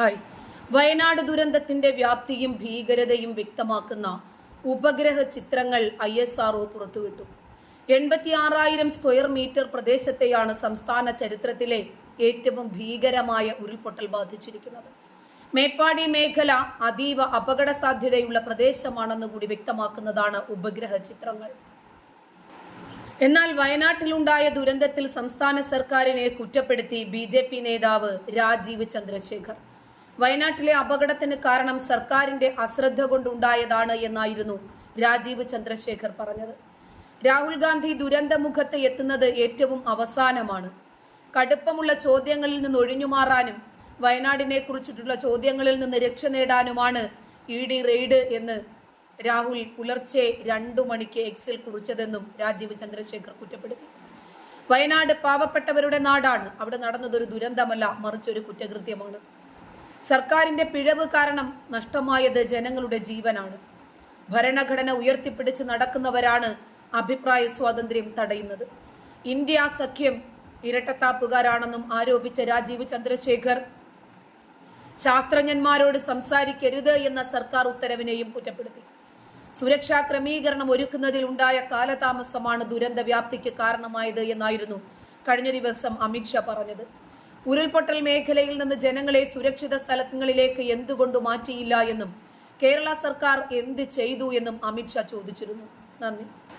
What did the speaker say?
Hi. Wayanad ദുരന്തത്തിന്റെ വ്യാപ്തിയും ഭീകരതയും വ്യക്തമാക്കുന്ന ഉപഗ്രഹ ചിത്രങ്ങൾ ഐ എസ് ആർ ഒ പുറത്തുവിട്ടു. എൺപത്തി ആറായിരം സ്ക്വയർ മീറ്റർ പ്രദേശത്തെയാണ് സംസ്ഥാന ചരിത്രത്തിലെ ഏറ്റവും ഭീകരമായ ഉരുൾപൊട്ടൽ ബാധിച്ചിരിക്കുന്നത്. മേപ്പാടി മേഖല അതീവ അപകട സാധ്യതയുള്ള പ്രദേശമാണെന്ന് കൂടി വ്യക്തമാക്കുന്നതാണ് ഉപഗ്രഹ ചിത്രങ്ങൾ. എന്നാൽ വയനാട്ടിലുണ്ടായ ദുരന്തത്തിൽ സംസ്ഥാന സർക്കാരിനെ കുറ്റപ്പെടുത്തി ബി നേതാവ് രാജീവ് ചന്ദ്രശേഖർ. വയനാട്ടിലെ അപകടത്തിന് കാരണം സർക്കാരിന്റെ അശ്രദ്ധ കൊണ്ടുണ്ടായതാണ് എന്നായിരുന്നു രാജീവ് ചന്ദ്രശേഖർ പറഞ്ഞത്. രാഹുൽ ഗാന്ധി ദുരന്തമുഖത്ത് എത്തുന്നത് ഏറ്റവും അവസാനമാണ്. കടുപ്പമുള്ള ചോദ്യങ്ങളിൽ നിന്ന് ഒഴിഞ്ഞുമാറാനും വയനാടിനെ കുറിച്ചിട്ടുള്ള ചോദ്യങ്ങളിൽ നിന്ന് രക്ഷ നേടാനുമാണ് ഇ ഡി റെയ്ഡ് എന്ന് രാഹുൽ പുലർച്ചെ രണ്ടു മണിക്ക് എക്സിൽ കുറിച്ചതെന്നും രാജീവ് ചന്ദ്രശേഖർ കുറ്റപ്പെടുത്തി. വയനാട് പാവപ്പെട്ടവരുടെ നാടാണ്. അവിടെ നടന്നതൊരു ദുരന്തമല്ല മറിച്ചൊരു കുറ്റകൃത്യമാണ്. സർക്കാരിന്റെ പിഴവ് കാരണം നഷ്ടമായത് ജനങ്ങളുടെ ജീവനാണ്. ഭരണഘടന ഉയർത്തിപ്പിടിച്ച് നടക്കുന്നവരാണ് അഭിപ്രായ സ്വാതന്ത്ര്യം തടയുന്നത്. ഇന്ത്യ സഖ്യം ഇരട്ടത്താപ്പുകാരാണെന്നും ആരോപിച്ച രാജീവ് ചന്ദ്രശേഖർ ശാസ്ത്രജ്ഞന്മാരോട് സംസാരിക്കരുത് എന്ന സർക്കാർ ഉത്തരവിനെയും കുറ്റപ്പെടുത്തി. സുരക്ഷാ ക്രമീകരണം ഒരുക്കുന്നതിൽ ഉണ്ടായ കാലതാമസമാണ് ദുരന്ത വ്യാപ്തിക്ക് കാരണമായത് എന്നായിരുന്നു കഴിഞ്ഞ ദിവസം അമിത്ഷാ പറഞ്ഞത്. ഉരുൾപൊട്ടൽ മേഖലയിൽ നിന്ന് ജനങ്ങളെ സുരക്ഷിത സ്ഥലങ്ങളിലേക്ക് എന്തുകൊണ്ട് മാറ്റിയില്ല എന്നും കേരള സർക്കാർ എന്ത് ചെയ്തു എന്നും അമിത്ഷാ ചോദിച്ചിരുന്നു. നന്ദി.